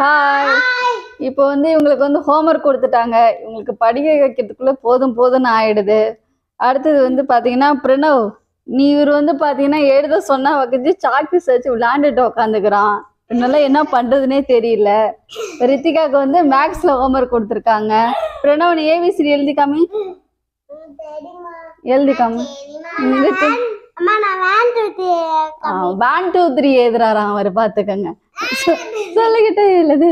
Hi இப்போ வந்து இவங்களுக்கு வந்து ஹோம்ஒர்க் கொடுத்துட்டாங்க. இவங்களுக்கு படிக்க வைக்கிறதுக்குள்ள போதும் போதும்னு ஆயிடுது. அடுத்தது வந்து பாத்தீங்கன்னா பிரணவ் நீ இவர் வந்து பாத்தீங்கன்னா எழுத சொன்னா வச்சு சாக்பீஸ் வச்சு விளையாண்டுட்டு உட்காந்துக்கிறான் என்னால என்ன பண்றதுனே தெரியல. ரித்திகாக்கு வந்து மேக்ஸ்ல ஹோம்ஒர்க் கொடுத்துருக்காங்க. பிரணவ் நீ ஏபிசிடி எழுதி காமி. தெரியுமா? எழுதி காமி. தெரியுமா? ரித்தி- அம்மா நான் வேண்டுது ஒன் டூ த்ரீ எழுதுறாராம் அவர் பார்த்துக்கங்க சொ- சொல்லிக்கிட்டே எழுது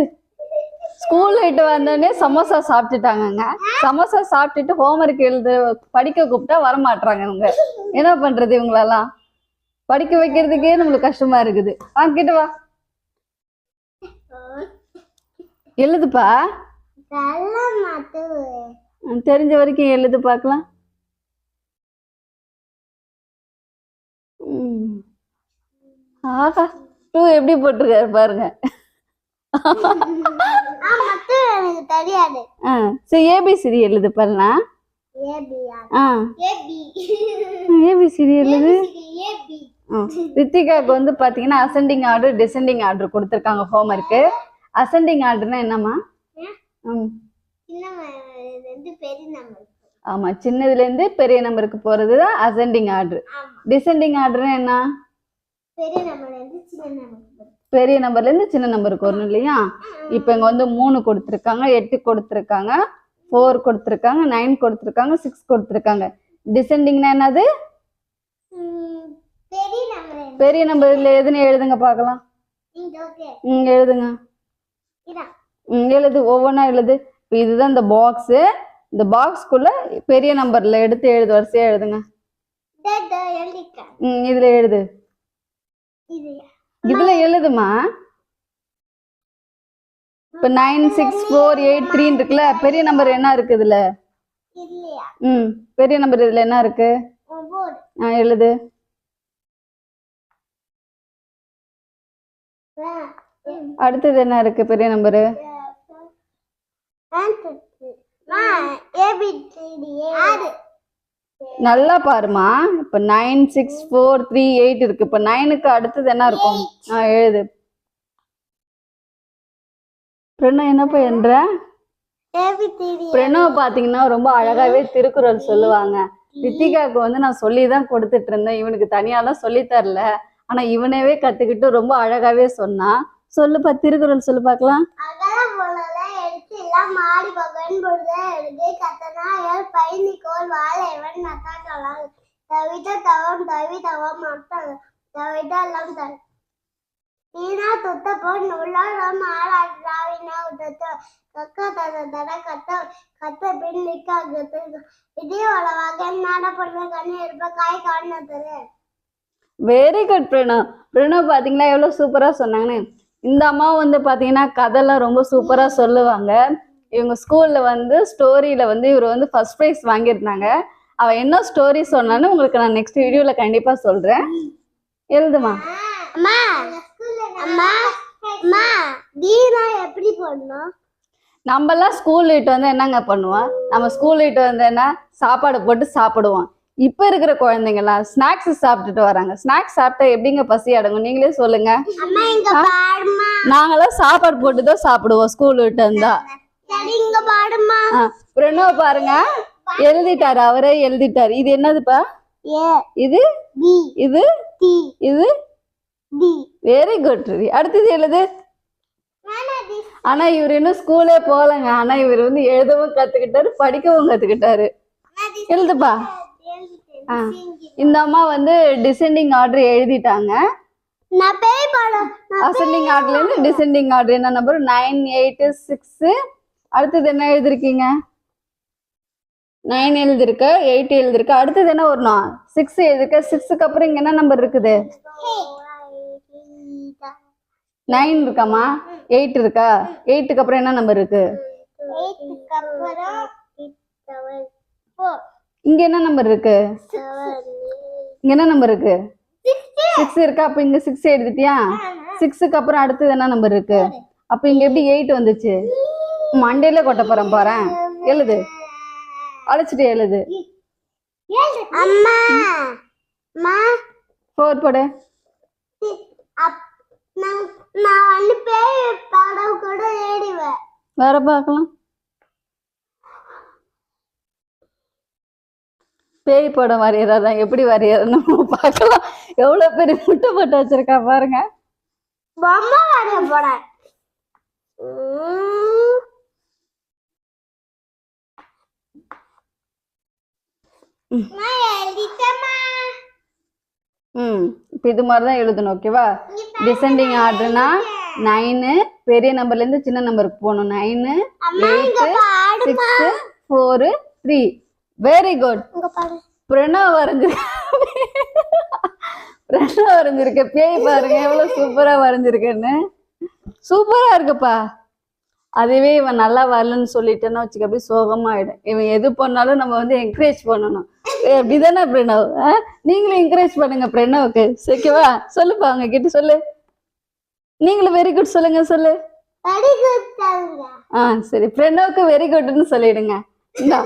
ஸ்கூல் விட்டு வந்தோடனே சமோசா சாப்பிட்டுட்டாங்கங்க. சமோசா சாப்பிட்டுட்டு ஹோம்ஒர்க் எழுது படிக்க கூப்பிட்டா வரமாட்றாங்க இவங்க. என்ன பண்றது இவங்களெல்லாம்? படிக்க வைக்கிறதுக்கே நம்மளுக்கு கஷ்டமா இருக்குது. ஆ கிட்ட வா. எழுதுப்பா. தெரிஞ்ச வரைக்கும் எழுது பார்க்கலாம். ஆஹா. டூ எப்படி போட்டிருக்காரு பாருங்க. எனக்கு தெரியாது. சரி ஏபிசிடி எழுது ஏபி ஏபிசிடி எழுது. ரித்திகாவுக்கு வந்து பார்த்தீங்கன்னா அசெண்டிங் ஆர்டர் டிசெண்டிங் ஆர்டர் கொடுத்துருக்காங்க ஹோம்ஒர்க்கு அசெண்டிங் ஆர்டர்னா என்னம்மா? ம். சின்ன இது வந்து பெரிய நம்பருக்கு போகிறது தான் அசெண்டிங் ஆர்டர் ஆமா. டிசெண்டிங் ஆர்டர்னா என்ன? பெரிய நம்பர்ல இருந்து சின்ன நம்பர் பெரிய நம்பர்லேருந்து சின்ன நம்பருக்கு வரணும் இல்லையா? இப்போ இங்கே வந்து மூணு கொடுத்துருக்காங்க எட்டு கொடுத்துருக்காங்க ஃபோர் கொடுத்துருக்காங்க நைன் கொடுத்துருக்காங்க சிக்ஸ் கொடுத்துருக்காங்க. டிசெண்டிங்னா என்னது? பெரிய நம்பர் பெரிய நம்பர்ல எதுன்னு எழுதுங்க பார்க்கலாம். ம் எழுதுங்க. ம் எழுது ஒவ்வொன்றா எழுது. இப்போ இதுதான் இந்த பாக்ஸு இந்த பாக்ஸ்க்குள்ள பெரிய நம்பர்ல எடுத்து எழுது வரிசையா எழுதுங்க. இதில் எழுது. இதுல எழுதுமா இப்போ நைன் சிக்ஸ் ஃபோர் எயிட் த்ரீன்னு இருக்குல்ல பெரிய நம்பர் என்ன இருக்கு இதுல ம் பெரிய நம்பர் இதுல என்ன இருக்கு ஆ எழுது அடுத்தது என்ன இருக்கு பெரிய நம்பரு ஆறு நல்லா பாருமா இப்ப nine six four three eight இருக்கு. இப்ப நைனுக்கு அடுத்தது என்ன இருக்கும்? நான் எழுது. பிரணு என்னப்பா என்ற ஏபிசிடி பாத்தீங்கன்னா ரொம்ப அழகாவே திருக்குறள் சொல்லுவாங்க. ரித்திகாவுக்கு வந்து நான் சொல்லி தான் கொடுத்துட்டு இருந்தேன். இவனுக்கு தனியாலாம் சொல்லி தரல. ஆனா இவனவே கத்துக்கிட்டு ரொம்ப அழகாவே சொன்னான் சொல்லுப்பா திருக்குறள் சொல்லு பாக்கலாம். தவித தவம் தவி தவம் தவிதெல்லாம் தவித எல்லாம் தன் நீனா துத்த போல் நுள்ளாரம் ஆளாடுறாவினா உதத்த கக்க தத தட கத்த கத்த பின் நிக்க கத்து இதே வளவாக நாடப்படுற கண்ணு இருப்ப காய் காணத்தரு வெரி குட் பிரணவ் பிரணவ் பாத்தீங்களா எவ்வளவு சூப்பரா சொன்னாங்கன்னு இந்த அம்மா வந்து பாத்தீங்கன்னா கதைலாம் ரொம்ப சூப்பரா சொல்லுவாங்க. இவங்க ஸ்கூல்ல வந்து ஸ்டோரியில வந்து இவர் வந்து ஃபர்ஸ்ட் ப்ரைஸ் வாங்கியிருந்தாங்க. அவ என்ன ஸ்டோரி சொன்னான்னு உங்களுக்கு நான் நெக்ஸ்ட் வீடியோல கண்டிப்பா சொல்றேன். எழுதுமா? அம்மா அம்மா அம்மா தீனா எப்படி போடணும் நம்மலாம் ஸ்கூல் விட்டு வந்து என்னங்க பண்ணுவோம் நம்ம ஸ்கூல் விட்டு வந்து என்ன? சாப்பாடு போட்டு சாப்பிடுவோம். இப்போ இருக்கிற குழந்தைங்கலாம் ஸ்நாக்ஸ் சாப்பிட்டுட்டு வராங்க. ஸ்நாக்ஸ் சாப்பிட்டா எப்படிங்க பசி அடங்கும்? நீங்களே சொல்லுங்க. நாங்களாம் சாப்பாடு போட்டு தான் சாப்பிடுவோம் ஸ்கூல் விட்டு ஆ, பிரணவ் பாருங்க. எழுதிட்டாரு அவரே எழுதிட்டாரு. இது என்னதுப்பா? இது? இது? இது? வெரி குட் ரவி அடுத்தது எழுது. ஆனா இவர் இன்னும் ஸ்கூலே போகலங்க. ஆனா இவர் வந்து எழுதவும் கத்துக்கிட்டாரு படிக்கவும் கத்துக்கிட்டாரு. எழுதுப்பா. இந்த அம்மா வந்து டிசெண்டிங் ஆர்டர் எழுதிட்டாங்க. அசெண்டிங் ஆர்டர்ல இருந்து டிசெண்டிங் ஆர்டர் என்ன நம்பர் நைன் எயிட் சிக்ஸ் அடுத்தது என்ன எழுதிருக்கீங்க? நைன் எழுதிருக்க எயிட் எழுதிருக்க. அடுத்தது என்ன வரணும்? சிக்ஸ் எழுதிருக்க. சிக்ஸுக்கு அப்புறம் இங்க என்ன நம்பர் இருக்குது? நைன் இருக்காமா எயிட் இருக்கா? எயிட்டுக்கு அப்புறம் என்ன நம்பர் இருக்கு? இங்க என்ன நம்பர் இருக்கு? இங்க என்ன நம்பர் இருக்கு? சிக்ஸ் இருக்கா? அப்ப இங்க சிக்ஸ் எழுதிட்டியா? சிக்ஸுக்கு அப்புறம் அடுத்தது என்ன நம்பர் இருக்கு? அப்ப இங்க எப்படி எயிட் வந்துச்சு? மண்டேல கொட்ட போறேன் பாறேன் எழுது. அழைச்சிட்டு எழுது. அம்மா. அம்மா. ஃபோர் போடு. நான் நான் வந்து பேய் பாடம் கூட வேற பார்க்கலாம். பேய் படம் வரையறதான் எப்படி வரையறன்னு பார்க்கலாம். எவ்வளவு பெரிய முட்டை போட்டு வச்சிருக்கா பாருங்க. பொம்மை வரைய போறேன். ம். இப்போ இது மாதிரி தான் எழுதணும் ஓகேவா டிசெண்டிங் ஆர்டர்னா நைனு பெரிய நம்பர்ல இருந்து சின்ன நம்பருக்கு போகணும். Nine eight six four three very good Pranav வரைஞ்சிருக்க Pranav வரைஞ்சிருக்க. பேய் பாருங்க எவ்வளவு சூப்பரா வரைஞ்சிருக்கேன்னு. சூப்பரா இருக்குப்பா. அதுவே இவன் நல்லா வரலன்னு சொல்லிட்டேன்னா வச்சுக்க அப்படியே சோகமாயிடும். இவன் எது பண்ணாலும் நம்ம வந்து என்கரேஜ் பண்ணணும். அப்படிதானே பிரணவ்? நீங்களும் என்கரேஜ் பண்ணுங்க பிரணவுக்கு. ஓகேவா சொல்லுப்பா அவங்க கிட்ட சொல்லு. நீங்களும் வெரி குட் சொல்லுங்க சொல்லு. ஆ சரி. பிரணவுக்கு வெரி குட்னு சொல்லிடுங்க. இந்தா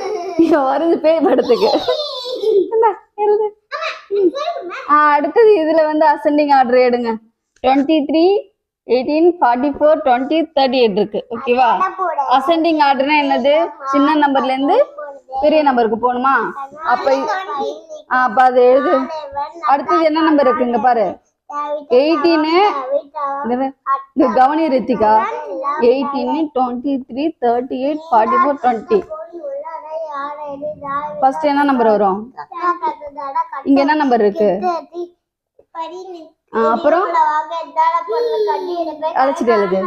இவன் வரைஞ்சு பேய் படத்துக்கு. அடுத்தது இதுல வந்து அசெண்டிங் ஆர்டர் எடுங்க. Twenty three eighteen forty four twenty thirty eight இருக்கு ஓகேவா அசெண்டிங் ஆர்டர்னா என்னது? சின்ன நம்பர்ல இருந்து பெரிய நம்பருக்கு போகணுமா? அப்ப ஆ, அப்ப அது எழுது. அடுத்தது என்ன நம்பர் இருக்கு இங்க பாரு. எயிட்டீனு கவனி Rithika. Eighteen twenty three thirty eight forty four twenty first என்ன நம்பர் வரும்? இங்க என்ன நம்பர் இருக்கு? ஆ, அப்புறம்? அழைச்சிட்டு எழுது.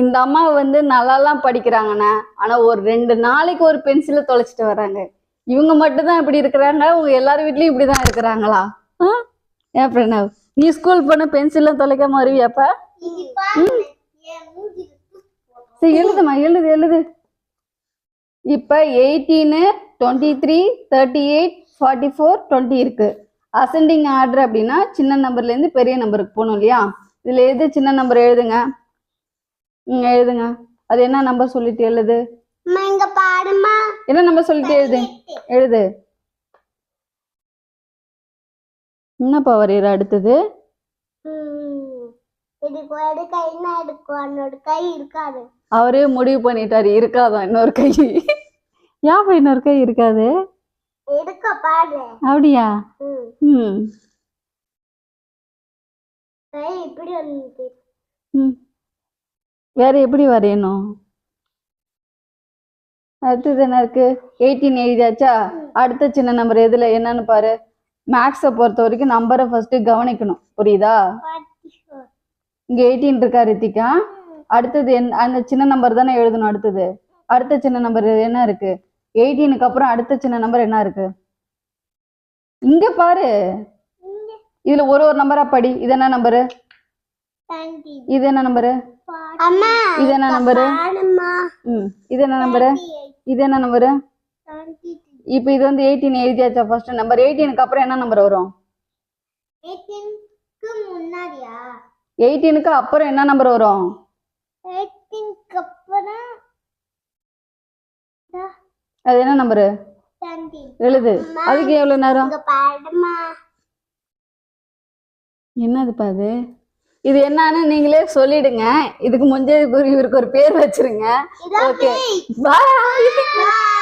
இந்த அம்மா வந்து நல்லாலாம் படிக்கிறாங்கண்ணா. ஆனா ஒரு ரெண்டு நாளைக்கு ஒரு பென்சிலை தொலைச்சிட்டு வர்றாங்க. இவங்க மட்டும் தான் இப்படி இருக்கிறாங்க உங்க எல்லார் வீட்லயும் இப்படிதான் இருக்கிறாங்களா? ஆ? ஏன் பிரணவ்? நீ ஸ்கூல் போன பென்சில்லாம் தொலைக்காம வருவியாப்பா? சரி எழுதுமா எழுது எழுது. இப்போ eighteen twenty three thirty eight forty four twenty இருக்கு. அசெண்டிங் ஆர்டர் அப்படின்னா சின்ன நம்பர்லேருந்து பெரிய நம்பருக்கு போகணும் இல்லையா? இதில் எது சின்ன நம்பர் எழுதுங்க? ம் எழுதுங்க. அது என்ன நம்பர் சொல்லிட்டு எழுது? இங்க என்ன நம்பர் சொல்லிட்டு எழுது? எழுது. என்னப்பா வரைகிற அடுத்தது? இருக்காது. அவரே முடிவு பண்ணிட்டாரு. இருக்காதான் இன்னொரு கை? ஏன் இன்னொரு கை இருக்காது? அப்படியா? ம். இப்படி ம். வேற எப்படி வரையணும்? அடுத்தது என்ன இருக்கு எயிட்டீன் எழுதியாச்சா? அடுத்த சின்ன நம்பர் எதுல? என்னன்னு பாரு. மேக்ஸை பொறுத்த வரைக்கும் நம்பரை ஃபர்ஸ்ட் கவனிக்கணும். புரியுதா? இங்க எயிட்டீன் இருக்கா ரித்திகா? அடுத்தது என் அந்த சின்ன நம்பர் தானே எழுதணும் அடுத்தது. அடுத்த சின்ன நம்பர் என்ன இருக்கு? எயிட்டீனுக்கு அப்புறம் அடுத்த சின்ன நம்பர் என்ன இருக்கு? இங்க பாரு. இதுல ஒரு ஒரு நம்பரா படி. இது என்ன நம்பரு இது என்ன நம்பரு இது என்ன நம்பரு ம் இது என்ன நம்பரு இது என்ன நம்பரு இப்போ இது வந்து எயிட்டீன் எழுதியாச்சா ஃபர்ஸ்ட் நம்பர் எயிட்டீனுக்கு அப்புறம் என்ன நம்பர் வரும்? எயிட்டீனுக்கு அப்புறம் என்ன நம்பர் வரும்? அது என்ன நம்பரு எழுது. அதுக்கு எவ்வளவு நேரம்? என்னதுப்பா அது? இது என்னன்னு நீங்களே சொல்லிடுங்க. இதுக்கு முந்தைய இவருக்கு ஒரு பேர் வச்சிருங்க. ஓகே பேய்.